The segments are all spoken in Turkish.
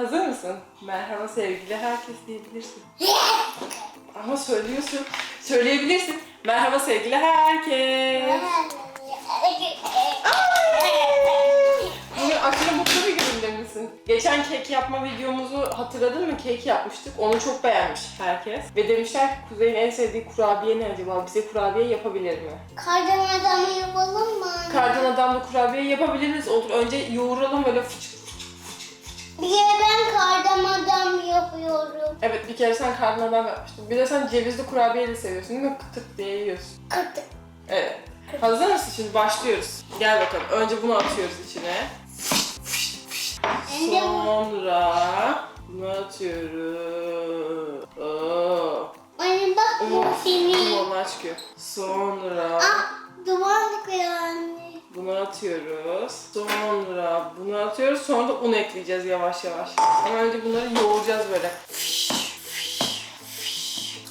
Hazır mısın? Merhaba sevgili herkes diyebilirsin. Ama söylüyorsun. Söyleyebilirsin. Merhaba sevgili herkes. Bugün aşırı mutlu bir gününde misin? Geçen kek yapma videomuzu hatırladın mı? Kek yapmıştık. Onu çok beğenmiş herkes. Ve demişler ki Kuzey'in en sevdiği kurabiye ne acaba? Bize kurabiye yapabilir mi? Kardan adamı yapalım mı? Kardan adamla kurabiye yapabiliriz. Olur. Önce yoğuralım böyle fıçık. Kere ben kardan adam yapıyorum. Evet bir kere sen kardan adam yapmıştın. Bir de sen cevizli kurabiye de seviyorsun değil mi? Kıtık diye yiyorsun. Kırtık. Evet. Hazır mısın şimdi? Başlıyoruz. Gel bakalım. Önce bunu atıyoruz içine. Sonra bunu atıyoruz. Oo. Anne bak bu Of, senin. Normal çıkıyor. Sonra Ah duvar koyuyor anne. bunu atıyoruz. Sonra bunu atıyoruz. Sonra da un ekleyeceğiz yavaş yavaş. Ama önce bunları yoğuracağız böyle.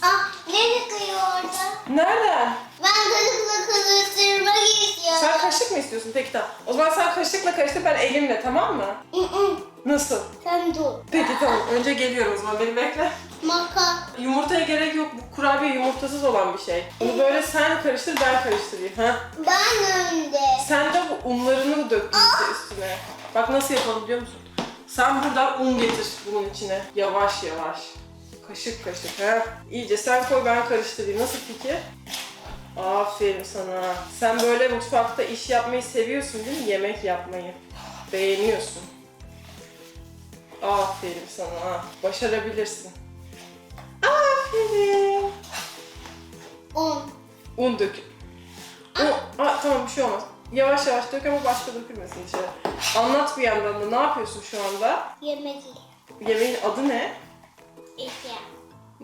Ah ne çıkıyor orada? Nereden? Ben kaşıkla karıştırmak istiyorum. Sen kaşık mı istiyorsun? Peki tamam. O zaman sen kaşıkla karıştır ben elimle tamam mı? Nasıl? Sen dur. Peki tamam. Önce geliyorum o zaman. Beni bekle. Maka. Yumurtaya gerek yok. Bu kurabiye yumurtasız olan bir şey. Bunu böyle sen karıştır ben karıştırayım. Ha? Ben önde. Sen de bu unlarını dök iyice üstüne. Bak nasıl yapalım biliyor musun? Sen buradan un getir bunun içine. Yavaş yavaş. Kaşık kaşık ha. İyice sen koy ben karıştırayım. Nasıl fikir? Aferin sana. Sen böyle mutfakta iş yapmayı seviyorsun değil mi? Yemek yapmayı. Beğeniyorsun. Aferin sana. Başarabilirsin. Aferin. On. Un dök. Un. Aa, tamam bir şey olmaz. Yavaş yavaş dök ama başka dökülmesin içeri. Anlat bir yandan da ne yapıyorsun şu anda? Yemek Yemeğin adı ne? İki.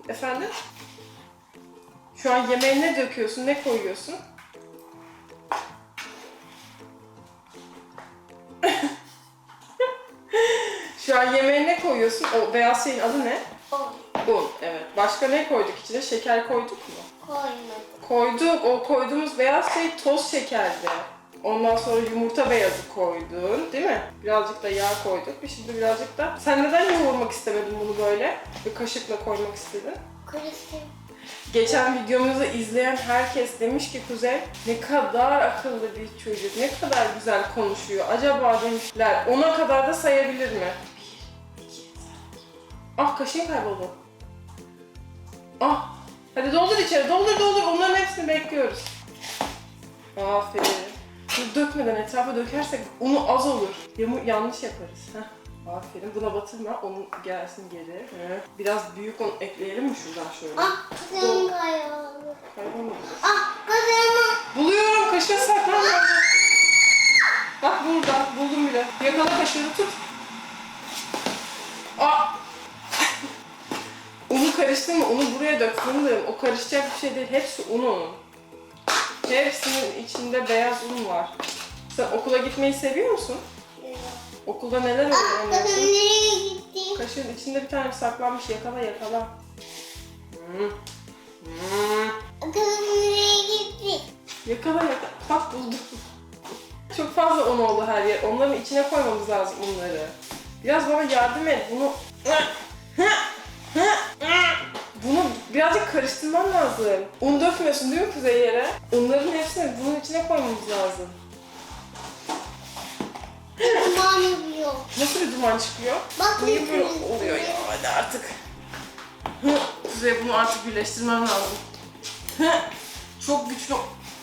Efendim? Şu an yemeğe ne döküyorsun, ne koyuyorsun? Şu an yemeğe ne koyuyorsun? O beyaz şeyin adı ne? On. Un, evet. Başka ne koyduk içine? Şeker koyduk mu? Koymadım. Koyduk. O koyduğumuz beyaz şey toz şekerdi. Ondan sonra yumurta beyazı koydun, değil mi? Birazcık da yağ koyduk. Bir Şimdi birazcık da... Sen neden yoğurmak istemedin bunu böyle? Bir kaşıkla koymak istedin. Karıştır. Geçen videomuzu izleyen herkes demiş ki Kuzey ne kadar akıllı bir çocuk, ne kadar güzel konuşuyor. Acaba demişler ona kadar da sayabilir mi? Bir, iki, üç. Ah kaşığın kayboldu. Ah hadi doldur içeri doldur doldur onların hepsini bekliyoruz. Aferin. Dökmeden etrafa dökersek unu az olur. Yamu yanlış yaparız. Heh. Aferin. Buna batırma. Onun gelsin geri. Hı. Biraz büyük un ekleyelim mi şuradan şöyle? Ah kızım kayboldu. Kaybolmadı. Ah kızım. Buluyorum. Kaşığı saklan. Bak burada. Buldum bile. Yakala kaşığını tut. Aa! Unu karıştırma. Unu buraya dök. Fındığım. O karışacak bir şey değil. Hepsi unun. Hepsinin içinde beyaz un var. Sen okula gitmeyi seviyor musun? Okulda neler Ah kızım öğreniyorsun? nereye gitti? Kaşığın içinde bir tane saklanmış. Yakala yakala. Hmm. Hmm. Kızım nereye gitti? Yakala yakala. Bak buldum. Çok fazla un oldu her yer. Onların içine koymamız lazım unları. Biraz bana yardım et. Bunu... Bunu birazcık karıştırman lazım. Un dökmüyorsun değil mi kuzey yere? Unların hepsini bunun içine koymamız lazım. Duman yapıyor. Nasıl bir duman çıkıyor? Bak Niye böyle oluyor ya? Hadi artık. Kuzey bunu artık birleştirmem lazım. Çok güçlü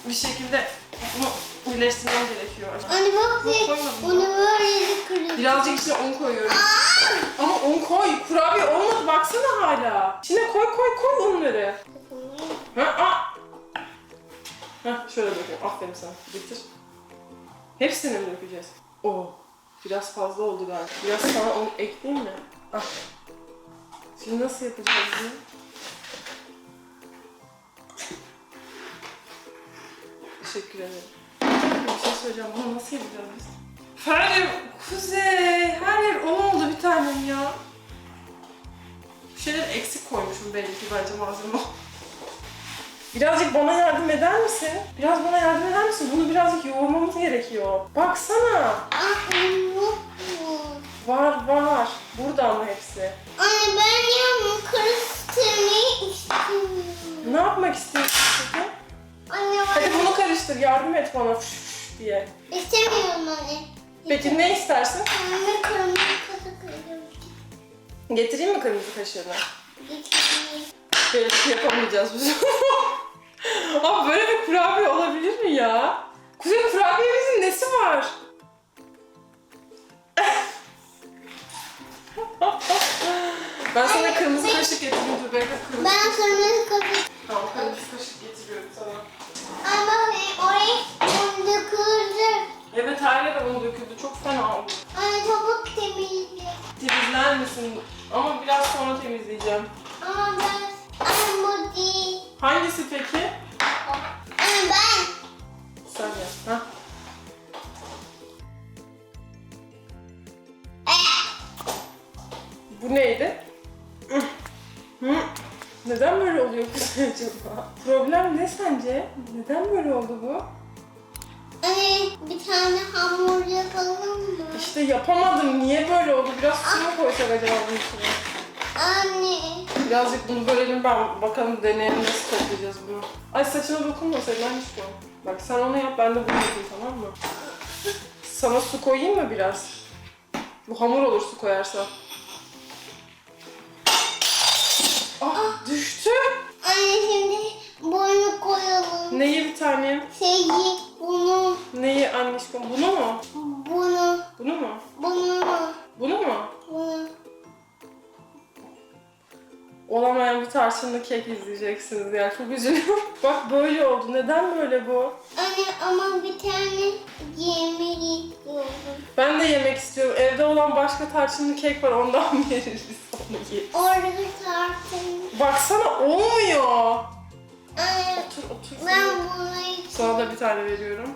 bir şekilde bunu birleştirmem gerekiyor. Anne bak koymadım bunu böyle kırıyor. Birazcık içine un koyuyorum. Ama un koy. Kurabiye olmadı baksana hala. İçine koy koy koy unları. Ha, aa. Heh, şöyle döküyorum. Aferin sana. Getir. Hepsini mi dökeceğiz? Oo. Biraz fazla oldu galiba. Biraz sana un ekleyeyim mi? Ah. Şimdi nasıl yapacağız bunu? Teşekkür ederim. Bir şey söyleyeceğim. Bunu nasıl yapacağız biz? Her yer kuzey. Her yer un oldu bir tanem ya. Bir şeyler eksik koymuşum belli ki bence malzeme. Birazcık bana yardım eder misin? Biraz bana yardım eder misin? Bunu birazcık yoğurmamız gerekiyor. Baksana. Var var. Burada ama hepsi. Anne ben yağımı karıştırmayı istemiyorum. Ne yapmak istiyorsun peki? Anne Hadi ben bunu karıştır. Yardım et bana diye. istemiyorum anne. Peki ne istersin? Anne kırmızı kaşık. Getireyim mi kırmızı kaşığını? Getireyim. Böyle bir şey yapamayacağız biz. Abi böyle bir kurabiye olabilir mi ya? Kuzey kurabiyemizin nesi var? ben sana kırmızı kaşık getireyim dur bekle kırmızı. Ben kırmızı kaşık. Tamam kırmızı kaşık getiriyorum sana. Ama orayı onu kırdı. Evet her yere un döküldü çok fena oldu. Anne çabuk temizle. Temizler misin? Ama biraz sonra temizleyeceğim. Ama ben anne bu değil. Hangisi peki? Anne ben. Sen yap. Hah. Bu neydi? Neden böyle oluyor kuzey acaba? Problem ne sence? Neden böyle oldu bu? Anne bir tane hamur yapalım mı? İşte yapamadım. Niye böyle oldu? Biraz su mu koysak acaba bunun içine? Anne. Birazcık bunu bölelim ben bakalım deneyelim nasıl toplayacağız bunu. Ay saçına dokunmasaydın ben hiç koy. Bak sen onu yap ben de bunu yapayım tamam mı? Sana su koyayım mı biraz? Bu hamur olur su koyarsan. Ah düştü. Anne şimdi bunu koyalım. Neyi bir tanem? Şeyi Neyi anneciğim? Bunu mu? bunu Bunu mu? bunu Bunu mu? bunu. Olamayan bir tarçınlı kek izleyeceksiniz ya. Çok üzülüyorum. Bak böyle oldu. Neden böyle bu? Anne ama bir tane yemeği istiyorum. Ben de yemek istiyorum. Evde olan başka tarçınlı kek var. Ondan veririz. Onu ye. Orada tartın. Baksana olmuyor. Anne Otur otur. ben bunu Sana da bir tane veriyorum.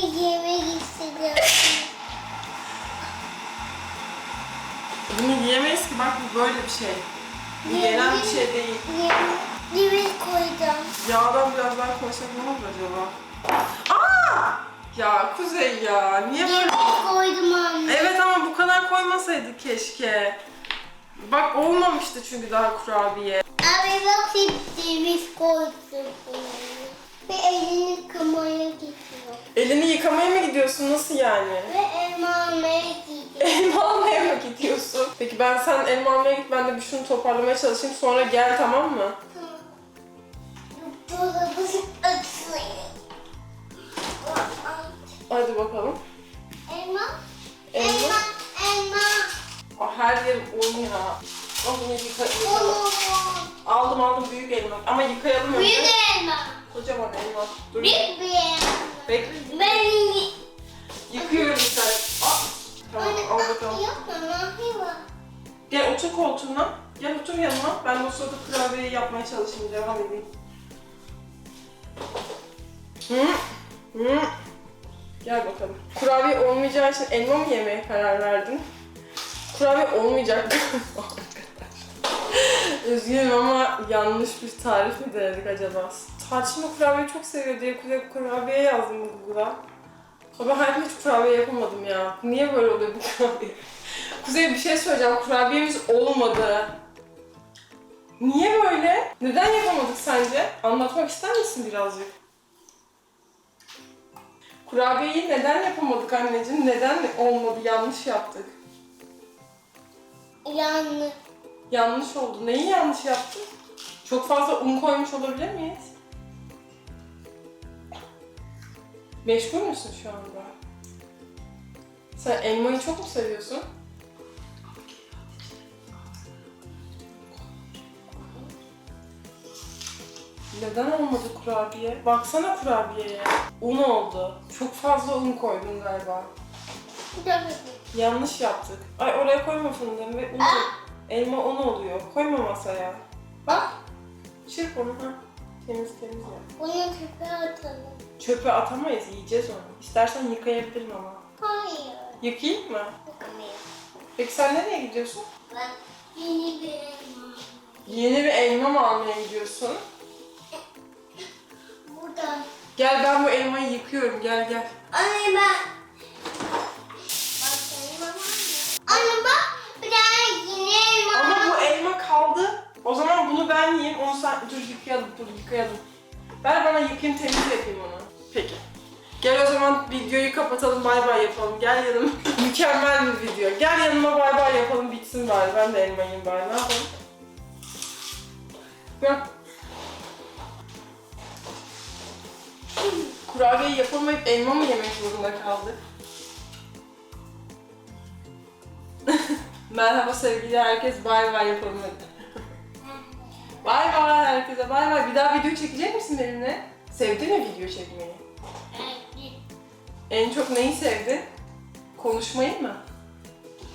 Yemek istiyorum. Bunu yiyemeyiz ki bak bu böyle bir şey. Bu yenen bir şey değil. Yemek koyacağım. Yağdan biraz daha koysak ne olur acaba? Aa! Ya Kuzey ya niye böyle? Yemek koydum anne. Evet ama bu kadar koymasaydık keşke. Bak olmamıştı çünkü daha kurabiye. Abi bak ceviz koydum. Ve elini kımaya gidiyor. Elini yıkamaya mı gidiyorsun? Nasıl yani? Ve elma almaya gidiyor. Elma almaya mı gidiyorsun? Peki ben sen elma almaya git ben de bir şunu toparlamaya çalışayım sonra gel tamam mı? Dolabı açayım. Hadi bakalım. Elma. Elma. Elma. Elma. Aa, her yerim un ya. Al bunu yıka, yıka. Oo. Aldım aldım büyük elma. Ama yıkayalım önce. Büyük elma. Kocaman elma. Dur. Büyük bir elma. Bekle. Ben Yıkıyorum bir tane. Aa. Tamam al bakalım. Gel otur koltuğuna. Gel otur yanıma. Ben o sırada kurabiyeyi yapmaya çalışayım. Devam edeyim. Hı? Hı? Gel bakalım. Kurabiye olmayacağı için elma mı yemeye karar verdin? Kurabiye olmayacak. Üzgünüm ama yanlış bir tarif mi denedik acaba? Tarçınlı kurabiye çok seviyor diye kurabiye yazdım Google'a. Ama ben hiç kurabiye yapamadım ya. Niye böyle oluyor bu kurabiye? Kuzey bir şey söyleyeceğim. Kurabiyemiz olmadı. Niye böyle? Neden yapamadık sence? Anlatmak ister misin birazcık? Kurabiyeyi neden yapamadık anneciğim? Neden olmadı? Yanlış yaptık. Yanlış. Yanlış oldu. Neyi yanlış yaptık? Çok fazla un koymuş olabilir miyiz? Meşgul müsün şu anda? Sen elmayı çok mu seviyorsun? Neden olmadı kurabiye? Baksana kurabiyeye. Un oldu. Çok fazla un koydun galiba. Yanlış yaptık. Ay oraya koyma fındığını ve un. Elma un oluyor. Koyma masaya. Bak. Çırp onu ha. Temiz temiz yap. Bunu tepe atalım. Çöpe atamayız. Yiyeceğiz onu. İstersen yıkayabilirim ama. Hayır. Yıkayayım mı? Bakamayız. Peki sen nereye gidiyorsun? Ben yeni bir elma. Yeni bir elma mı almaya gidiyorsun? Buradan. Gel ben bu elmayı yıkıyorum. Gel gel. Anne ben... Anne bak bir tane yine elma. Ama bu elma kaldı. O zaman bunu ben yiyeyim. Onu sen dur yıkayalım. Ver bana yıkayayım, temiz yapayım onu. Peki. Gel o zaman videoyu kapatalım, bay bay yapalım. Gel yanıma. Mükemmel bir video. Gel yanıma bay bay yapalım, bitsin bari. Ben de elma yiyeyim bari. Ne yapalım? Gel. Kurabiye yapamayıp elma mı yemek zorunda kaldık? Merhaba sevgili herkes, bay bay yapalım hadi. Bay herkese, bay bay. Bir daha video çekecek misin benimle? Sevdin mi video çekmeyi? En çok neyi sevdin? Konuşmayı mı?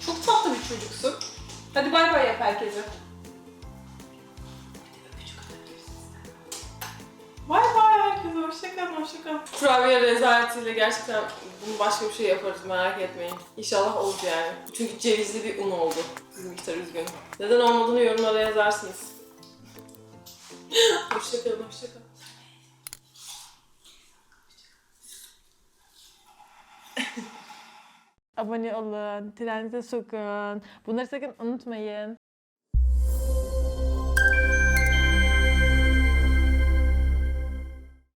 Çok tatlı bir çocuksun. Hadi bay bay yap herkese. Bay bay herkese, hoşçakalın, hoşçakalın. Kurabiye rezaletiyle gerçekten bunu başka bir şey yaparız merak etmeyin. İnşallah olur yani. Çünkü cevizli bir un oldu. Bizim miktar üzgünüm. Neden olmadığını yorumlara yazarsınız. Hoşçakalın, hoşçakalın. Abone olun, trenize sokun. Bunları sakın unutmayın.